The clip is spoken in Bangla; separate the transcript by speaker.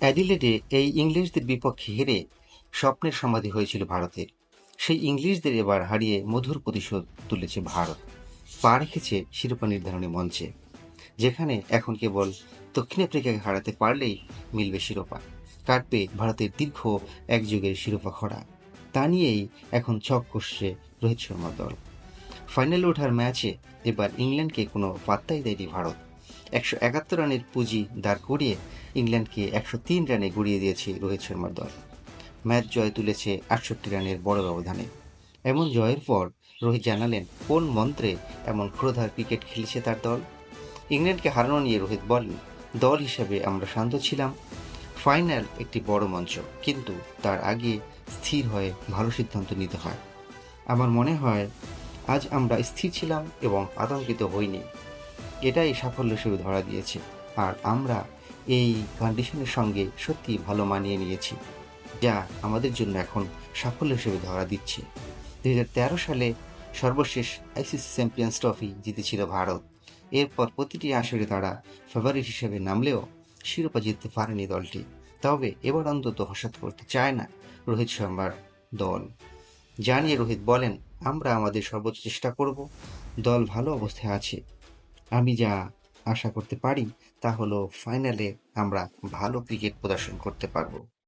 Speaker 1: অ্যাডিলেডে এই ইংলিশদের বিপক্ষে হেরে স্বপ্নের সমাধি হয়েছিল ভারতের। সেই ইংলিশদের এবার হারিয়ে মধুর প্রতিশোধ তুলেছে ভারত। পা রেখেছে শিরোপা নির্ধারণী মঞ্চে, যেখানে এখন কেবল দক্ষিণ আফ্রিকাকে হারাতে পারলেই মিলবে শিরোপা। কাটবে ভারতের দীর্ঘ এক যুগের শিরোপা খরা। তা নিয়েই এখন ছক কষছে রোহিত শর্মার দল। ফাইনালে ওঠার ম্যাচে এবার ইংল্যান্ডকে কোনো পাত্তাই দেয়নি ভারত। একশো একাত্তর রানের পুঁজি দাঁড় করিয়ে ইংল্যান্ডকে একশো তিন রানে গড়িয়ে দিয়েছে রোহিত শর্মার দল। ম্যাচ জয় তুলেছে আটষট্টি রানের বড় ব্যবধানে। এমন জয়ের পর রোহিত জানালেন, কোন মন্ত্রে এমন ক্ষুরধার ক্রিকেট খেলেছে তার দল? ইংল্যান্ডকে হারানো নিয়ে রোহিত বলেন, দল হিসেবে আমরা শান্ত ছিলাম। ফাইনাল একটি বড় মঞ্চ, কিন্তু তার আগে স্থির হয়ে ভালো সিদ্ধান্ত নিতে হয়। আমার মনে হয়, আজ আমরা স্থির ছিলাম এবং আতঙ্কিত হইনি। এটাই সাফল্য হিসেবে ধরা দিয়েছে। আর আমরা এই কন্ডিশনের সঙ্গে সত্যি ভালো মানিয়ে নিয়েছি, যা আমাদের জন্য এখন সাফল্য হিসেবে ধরা দিচ্ছে। দু হাজার তেরো সালে সর্বশেষ আইসিসি চ্যাম্পিয়ন্স ট্রফি জিতেছিল ভারত। এরপর প্রতিটি আসরে তারা ফেভারিট হিসেবে নামলেও শিরোপা জিততে পারেনি দলটি। তবে এবার অন্তত হসাত করতে চায় না রোহিত শর্মার দল। জানিয়ে রোহিত বলেন, আমরা আমাদের সর্বোচ্চ চেষ্টা করব, দল ভালো অবস্থায় আছে। আমি যা আশা করতে পারি তা হলো ফাইনালে আমরা ভালো ক্রিকেট প্রদর্শন করতে পারব।